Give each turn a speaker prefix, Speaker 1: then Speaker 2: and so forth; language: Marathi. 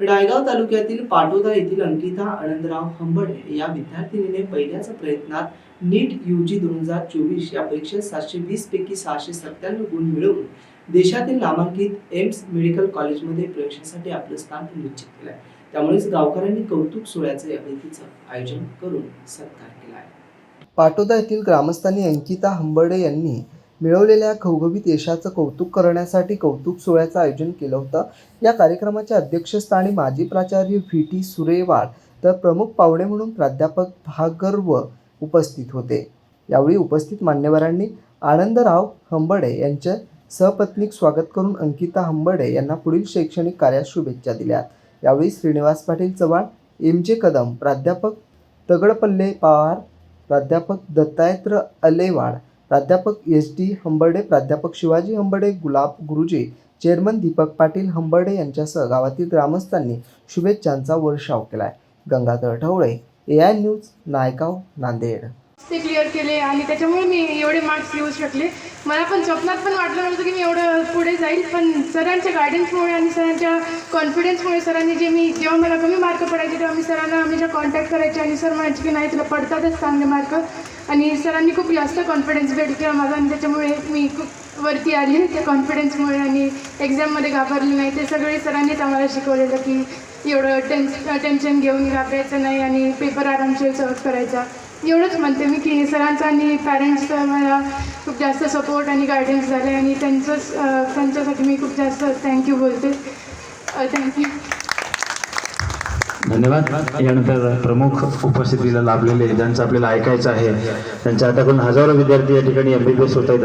Speaker 1: रायगाव तालुक्यातील पाटोदा येथील अंकिता आनंदराव हंबडे या विद्यार्थिनीने पहिल्याच प्रयत्नात नीट यूजी दोन हजार चोवीस या परीक्षेत सातशे वीस पैकी सहाशे सत्त्याण्णव गुण मिळवून देशातील नामांकित एम्स मेडिकल कॉलेजमध्ये प्रवेशासाठी आपलं स्थान निश्चित केलं आहे त्यामुळेच गावकऱ्यांनी कौतुक सोहळ्याचं या भेटीचं आयोजन करून सत्कार केला आहे. पाटोदा येथील ग्रामस्थांनी अंकिता हंबर्डे यांनी मिळवलेल्या घवघवीत यशाचं कौतुक करण्यासाठी कौतुक सोहळ्याचं आयोजन केलं होतं. या कार्यक्रमाच्या अध्यक्षस्थानी माजी प्राचार्य व्ही टी सुरेवाड तर प्रमुख पाहुणे म्हणून प्राध्यापक भागर्व उपस्थित होते. यावेळी उपस्थित मान्यवरांनी आनंदराव हंबडे यांचे सहपत्नीक स्वागत करून अंकिता हंबडे यांना पुढील शैक्षणिक कार्यात शुभेच्छा दिल्या यावेळी श्रीनिवास पाटील चव्हाण एम जे कदम प्राध्यापक तगडपल्ले पवार प्राध्यापक दत्तायत्र अलेवाड प्राध्यापक एस डी हंबर्डे प्राध्यापक शिवाजी हंबर्डे गुलाब गुरुजी चेअरमन दीपक पाटील हंबर्डे यांच्यासह गावातील ग्रामस्थांनी शुभेच्छांचा वर्षाव आहे Gangadhar Thavale A I news Naigaon Nanded.
Speaker 2: ते क्लिअर केले आणि त्याच्यामुळे मी एवढे मार्क्स घेऊ शकले. मला पण स्वप्नात पण वाटलं नव्हतं की मी एवढं जाईल पण सरांच्या गायडन्समुळे आणि सरांच्या कॉन्फिडन्समुळे सरांनी जे मी जेव्हा मला कमी मार्क पडायचे तेव्हा मी सरांना हमेशा कॉन्टॅक्ट करायचे आणि सर म्हणायचे की नाही तुला पडतातच चांगले मार्क आणि सरांनी खूप जास्त कॉन्फिडन्स बिल्ड केला माझा आणि त्याच्यामुळे मी खूप वरती आली त्या कॉन्फिडन्समुळे आणि एक्झाममध्ये घाबरली नाही. ते सगळे सरांनीच आम्हाला शिकवलेलं की एवढं टेन्स टेन्शन घेऊन घाबरायचं नाही आणि पेपर आरामशीर सॉल्व करायचा. एवढंच म्हणते मी की सरांचा आणि पॅरेंट्सचा मला खूप जास्त सपोर्ट आणि गायडन्स झाले आणि त्यांचंच त्यांच्यासाठी मी खूप जास्त थँक्यू बोलते. थँक्यू
Speaker 3: धन्यवाद. यानंतर प्रमुख उपस्थितीला लाभलेले ज्यांचं आपल्याला ऐकायचं आहे त्यांच्या आताकडून हजारो विद्यार्थी या ठिकाणी एम बी बी एस होत आहेत.